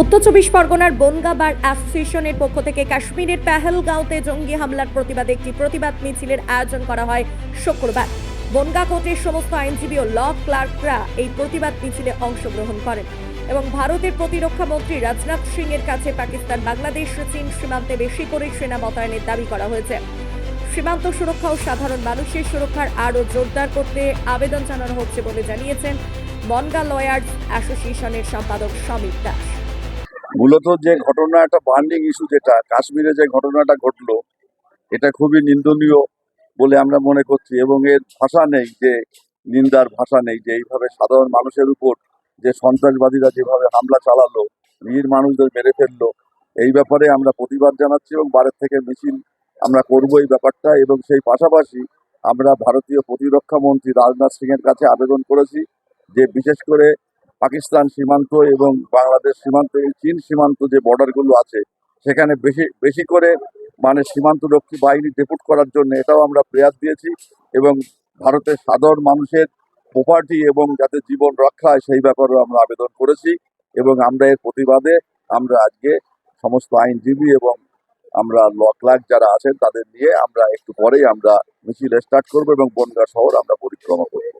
উত্তর চব্বিশ পরগনার বনগা বার অ্যাসোসিয়েশনের পক্ষ থেকে কাশ্মীরের পেহেলগাঁওতে জঙ্গি হামলার প্রতিবাদে একটি প্রতিবাদ মিছিলের আয়োজন করা হয় শুক্রবার। বনগা কোর্টের সমস্ত আইনজীবী ও ল ক্লার্করা এই প্রতিবাদ মিছিলে অংশগ্রহণ করেন এবং ভারতের প্রতিরক্ষা মন্ত্রী রাজনাথ সিং এর কাছে পাকিস্তান, বাংলাদেশ, চীন সীমান্তে বেশি করে সেনা মোতায়েনের দাবি করা হয়েছে। সীমান্ত সুরক্ষা ও সাধারণ মানুষের সুরক্ষার আরও জোরদার করতে আবেদন জানানো হচ্ছে বলে জানিয়েছেন বনগা লয়ার্স অ্যাসোসিয়েশনের সম্পাদক সমীর দাস। মূলত যে ঘটনা, একটা বার্নিং ইস্যু যেটা, কাশ্মীরে যে ঘটনাটা ঘটলো, এটা খুবই নিন্দনীয় বলে আমরা মনে করছি এবং এর ভাষা নেই যে, নিন্দার ভাষা নেই যে এইভাবে সাধারণ মানুষের উপর যে সন্ত্রাসবাদীরা যেভাবে হামলা চালালো বীর মানুষদের মেরে ফেলল, এই ব্যাপারে আমরা প্রতিবাদ জানাচ্ছি এবং বারের থেকে মিছিল আমরা করব এই ব্যাপারটা এবং সেই পাশাপাশি আমরা ভারতীয় প্রতিরক্ষা মন্ত্রী রাজনাথ সিং এর কাছে আবেদন করেছি যে বিশেষ করে পাকিস্তান সীমান্ত এবং বাংলাদেশ সীমান্ত এবং চীন সীমান্ত যে বর্ডারগুলো আছে, সেখানে বেশি বেশি করে মানে সীমান্তরক্ষী বাহিনী ডেপুট করার জন্য এটাও আমরা প্রয়াস দিয়েছি এবং ভারতের সাধারণ মানুষের প্রপার্টি এবং যাতে জীবন রক্ষা হয় সেই ব্যাপারেও আমরা আবেদন করেছি এবং আমরা এর প্রতিবাদে আমরা আজকে সমস্ত আইনজীবী এবং আমরা ল ক্লার্ক যারা আছেন তাদের নিয়ে আমরা একটু পরেই আমরা মিছিল স্টার্ট করব এবং বনগা শহর আমরা পরিক্রমা করব।